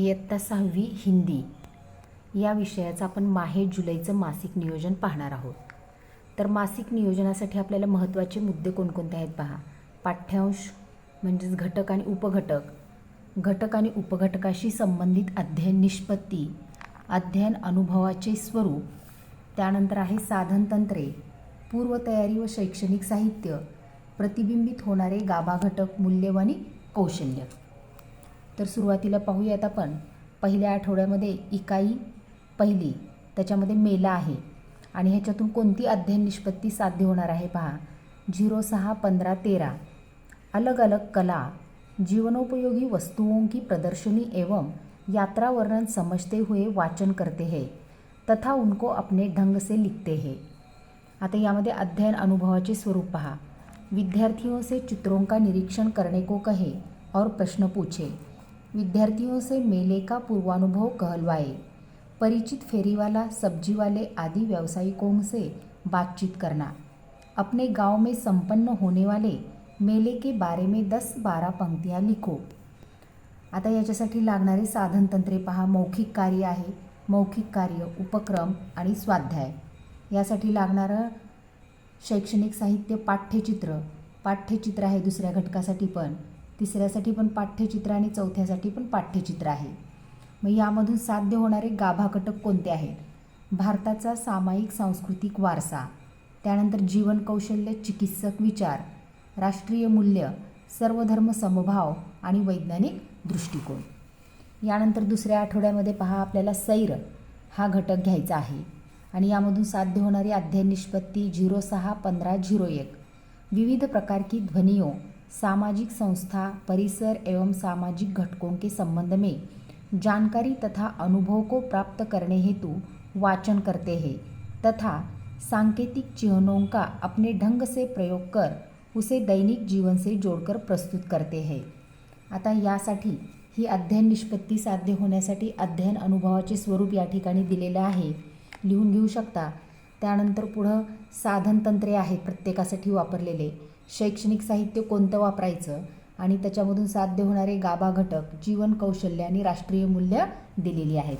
इयत्ता सहावी हिंदी. या विषयाचं आपण माहे जुलैचं मासिक नियोजन पाहणार आहोत. तर मासिक नियोजनासाठी आपल्याला महत्त्वाचे मुद्दे कोणकोणते आहेत पहा? पाठ्यांश म्हणजेच घटक आणि उपघटक. घटक आणि उपघटकाशी संबंधित अध्ययन निष्पत्ती अध्ययन अनुभवाचे स्वरूप त्यानंतर आहे साधनतंत्रे पूर्वतयारी व शैक्षणिक साहित्य प्रतिबिंबित होणारे गाभा घटक मूल्यवानी कौशल्य. तर सुरुवातीला पाहूयात आपण. पहिल्या आठवड्यामध्ये इकाई पहिली त्याच्यामध्ये मेला आहे. आणि ह्याच्यातून कोणती अध्ययन निष्पत्ती साध्य होणार आहे पहा. झिरो सहा पंधरा तेरा. अलग अलग कला जीवनोपयोगी वस्तुओं की प्रदर्शनी एवं यात्रा वर्णन समझते हुए वाचन करते हैं. तथा उनको अपने ढंग से लिखते हैं. आता यामध्ये अध्ययन अनुभवाचे स्वरूप पहा. विद्यार्थियों से चित्रों का निरीक्षण करने को कहे और प्रश्न पूछे. विद्यार्थियों से मेले का पूर्वानुभव कहलवाए। परिचित फेरीवाला सब्जी वाले आदि व्यावसायिकों से बातचीत करना। अपने गांव में संपन्न होने वाले मेले के बारे में दस बारा पंक्तियाँ लिखो। आता याच्यासाठी लागणारे साधनतंत्रे पहा। मौखिक कार्य आहे. मौखिक कार्य उपक्रम आणि स्वाध्याय. यासाठी लागणारं शैक्षणिक साहित्य पाठ्यचित्र. पाठ्यचित्र आहे दुसऱ्या घटकासाठी पण. तिसऱ्यासाठी पण पाठ्यचित्र आणि चौथ्यासाठी पण पाठ्यचित्र आहे. मग यामधून साध्य होणारे गाभा घटक कोणते आहेत? भारताचा सामायिक सांस्कृतिक वारसा त्यानंतर जीवन कौशल्य चिकित्सक विचार राष्ट्रीय मूल्य सर्वधर्म समभाव आणि वैज्ञानिक दृष्टिकोन. यानंतर दुसऱ्या आठवड्यामध्ये पहा आपल्याला सैर हा घटक घ्यायचा आहे. आणि यामधून साध्य होणारी अध्ययन निष्पत्ती झिरो सहा पंधरा झिरो एक. विविध प्रकार की ध्वनियों सामाजिक संस्था परिसर एवं सामाजिक घटकों के संबंध में जानकारी तथा अनुभव को प्राप्त करने हेतु वाचन करते हैं तथा सांकेतिक चिन्हों का अपने ढंग से प्रयोग कर उसे दैनिक जीवन से जोड़कर प्रस्तुत करते हैं। आता यासाठी ही अध्ययन निष्पत्ती साध्य होण्यासाठी अध्ययन अनुभवाचे स्वरूप या ठिकाणी दिलेलं आहे. लिहून घेऊ शकता. त्यानंतर पुढं साधनतंत्रे आहेत प्रत्येकासाठी वापरलेले. शैक्षणिक साहित्य कोणतं वापरायचं आणि त्याच्यामधून साध्य होणारे गाभा घटक जीवन कौशल्य आणि राष्ट्रीय मूल्य दिलेली आहेत.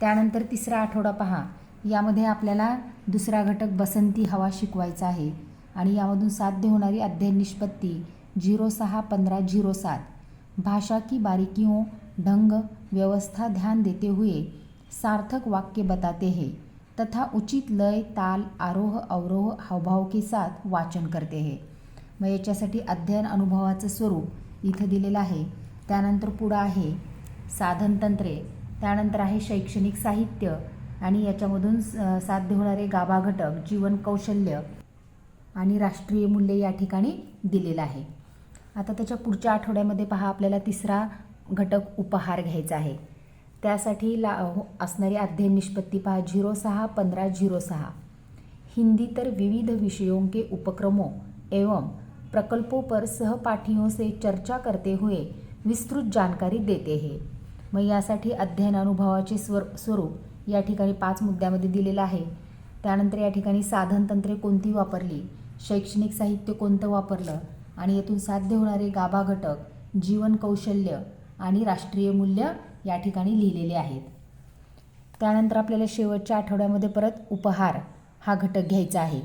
त्यानंतर तिसरा आठवडा पहा. यामध्ये आपल्याला दुसरा घटक बसंती हवा शिकवायचा आहे आणि यामधून साध्य होणारी अध्ययन निष्पत्ती झिरो सहा पंधरा झिरो सात. भाषा की बारीकियों ढंग व्यवस्था ध्यान देते हुए सार्थक वाक्य बताते हैं तथा उचित लय ताल आरोह अवरोह हावभाव के साथ वाचन करते हैं. मग याच्यासाठी अध्ययन अनुभवाचं स्वरूप इथं दिलेलं आहे. त्यानंतर पुढं आहे साधनतंत्रे त्यानंतर आहे शैक्षणिक साहित्य आणि याच्यामधून स- साध्य होणारे गाभा घटक जीवन कौशल्य आणि राष्ट्रीय मूल्य या ठिकाणी दिलेलं आहे. आता त्याच्या पुढच्या आठवड्यामध्ये पहा आपल्याला तिसरा घटक उपहार घ्यायचा आहे. त्यासाठी ला हो- असणारी अध्ययन निष्पत्ती पहा झिरो सहा पंधरा झिरो सहा. हिंदी तर विविध विषयों के उपक्रमों एवं प्रकल्पों पर सहपाठियों से चर्चा करते हुए विस्तृत जानकारी देते हैं. मग यासाठी अध्ययन अनुभवाचे स्वर स्वरूप या ठिकाणी पाच मुद्द्यामध्ये दिलेलं आहे. त्यानंतर या ठिकाणी साधनतंत्रे कोणती वापरली शैक्षणिक साहित्य कोणतं वापरलं आणि यातून साध्य होणारे गाभा घटक जीवन कौशल्य आणि राष्ट्रीय मूल्य या ठिकाणी लिहिलेले आहेत. त्यानंतर आपल्याला शेवटच्या आठवड्यामध्ये परत उपहार हा घटक घ्यायचा आहे.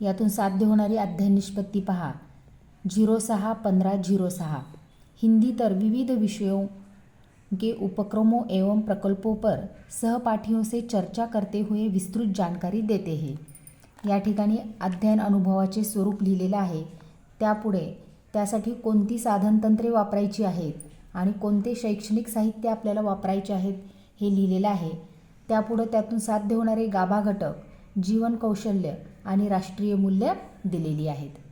यातून साध्य होणारी अध्ययन निष्पत्ती पहा. झिरो सहा पंधरा झिरो सहा. हिंदी तर विविध विषयों के उपक्रमों एवं प्रकल्पों पर सहपाठियों से चर्चा करते हुए विस्तृत जानकारी देते हैं. या ठिकाणी अध्ययन अनुभवाचे स्वरूप लिहिलेलं आहे. त्यापुढे त्यासाठी कोणती साधनतंत्रे वापरायची आहेत आणि कोणते शैक्षणिक साहित्य आपल्याला वापरायचे आहेत हे लिहिलेलं आहे. त्यापुढं त्यातून साध्य होणारे गाभा घटक जीवन कौशल्य आणि राष्ट्रीय मूल्य दिलेली आहेत.